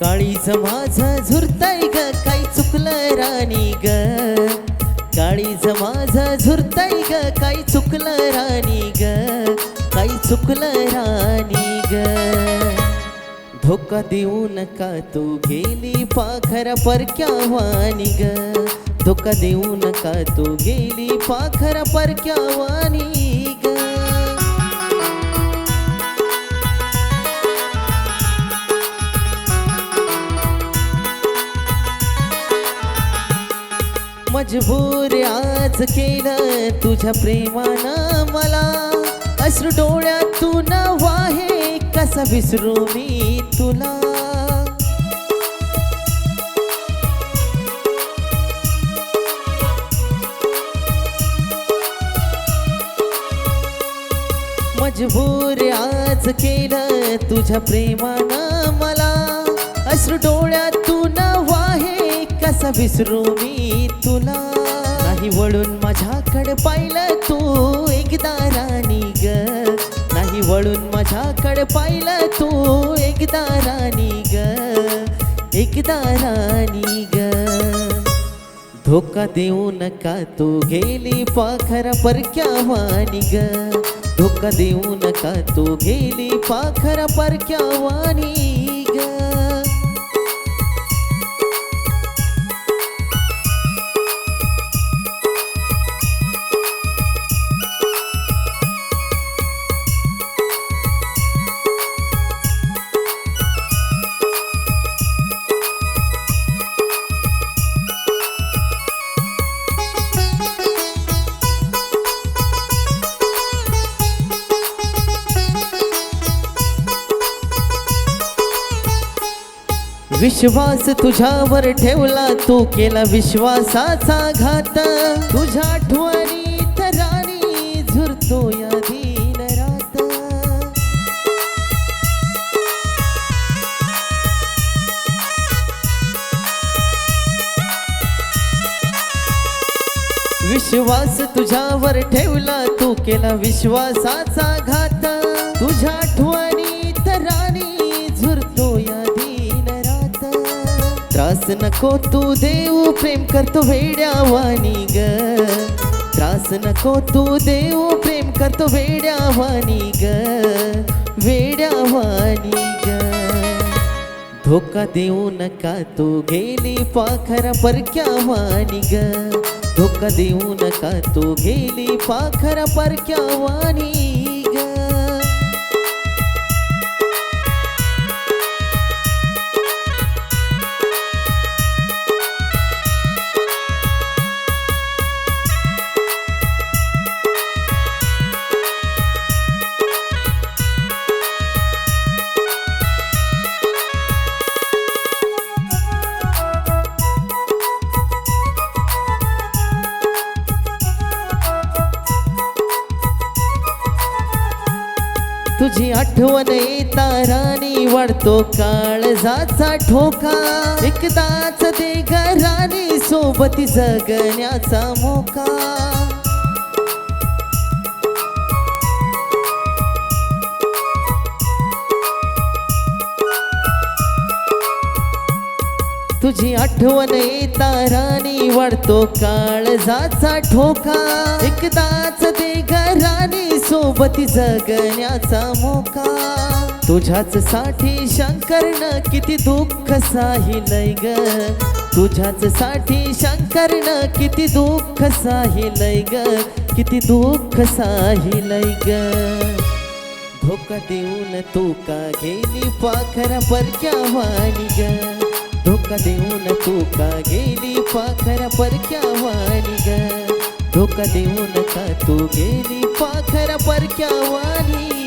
काळीच माझा झुरताय ग काही चुकलं राणी ग. काळीच माझा झुरताय ग काही चुकलं राणी ग. काही चुकलं राणी ग. धोका देऊ नका तू गेली पाखर परक्या वाणी ग? धोका देऊ नका तू गेली पाखर परक्या वाणी मजबूर आज केलं तुझ्या प्रेमानं मला. अश्रू डोळ्यातून वाहे कसा विसरू मी तुला? मजबूर आज केलं तुझ्या प्रेमानं मला. अश्रू डोळ्यातून तू विसरू मी तुला. नाही वळून माझ्याकडे पाहिलं तू एकदा राणी ग. नाही वळून माझ्याकडे पाहिलं तू एकदा राणी ग. एकदा राणी ग. धोका देऊ नका तू गेली पाखर परक्या वाणी ग. धोका देऊ नका तू गेली पाखर परक्या वाणी. विश्वास तुझ्यावर ठेवला तू केला विश्वासाचा घात. तुझ्या आठवणी तराणी झुरतो या दिन रात. विश्वास तुझ्यावर ठेवला तू केला विश्वासाचा घात. तुझ्या आठवण त्रास नको तू देऊ प्रेम करतो वेड्या वाणी ग त्रास नको तू देऊ प्रेम करतो वेड्या वाणी ग वेड्या वाणी ग धोका देऊ नका तू गेली पाखर परक्या वाणी ग धोका देऊ नका तू गेली पाखर परक्या तुझी आठवण येता राणी वाढतो काळजाचा ठोका. एकदाच दे ग राणी सोबती जगण्याचा मोका. तुझी आठवण येता राणी वाढतो काळजाचा ठोका. एकदाच दे ग सोबती जगण्याचा मोका. तुझ्याच साठी शंकरन किती दुःख साहिलय ग. तुझ्याच साठी शंकरन किती दुःख साहिलय ग. किती दुःख साहिलय ग. धोका देऊन तू का गेली पाखरा परक्या वाणी ग. धोका देऊन तू का गेली पाखरा परक्या वाणी ग. धोका देऊ नका तू गेली पाखरा परक्या वाणी